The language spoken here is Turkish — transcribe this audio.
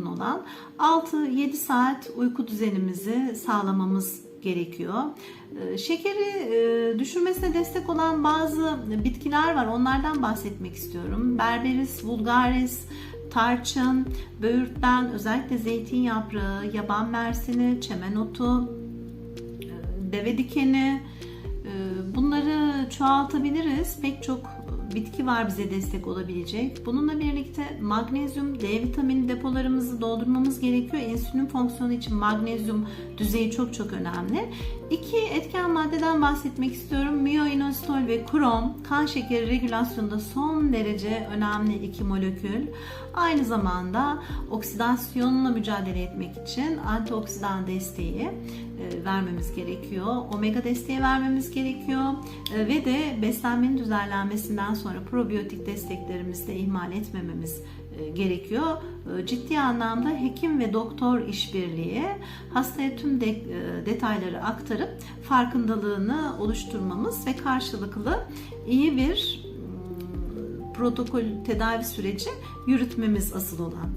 olan 6-7 saat uyku düzenimizi sağlamamız gerekiyor. Ee, Şekeri e, düşürmesine destek olan bazı bitkiler var. Onlardan bahsetmek istiyorum. Berberis vulgaris, tarçın, böğürtlen, özellikle zeytin yaprağı, yaban mersini, çemen otu, e, deve dikeni, e, bunları çoğaltabiliriz. Pek çok bitki var bize destek olabilecek. Bununla birlikte magnezyum, D vitamini depolarımızı doldurmamız gerekiyor. İnsülin fonksiyonu için magnezyum düzeyi çok çok önemli. İki etken maddeden bahsetmek istiyorum. Mioinositol ve krom kan şekeri regülasyonunda son derece önemli iki molekül. Aynı zamanda oksidasyonla mücadele etmek için antioksidan desteği vermemiz gerekiyor. Omega desteği vermemiz gerekiyor. E, Ve de beslenmenin düzenlenmesinden sonra probiyotik desteklerimizi de ihmal etmememiz e, gerekiyor. E, Ciddi anlamda hekim ve doktor işbirliği hastaya tüm de- e, detayları aktarıp farkındalığını oluşturmamız ve karşılıklı iyi bir mm, protokol tedavi süreci yürütmemiz asıl olan.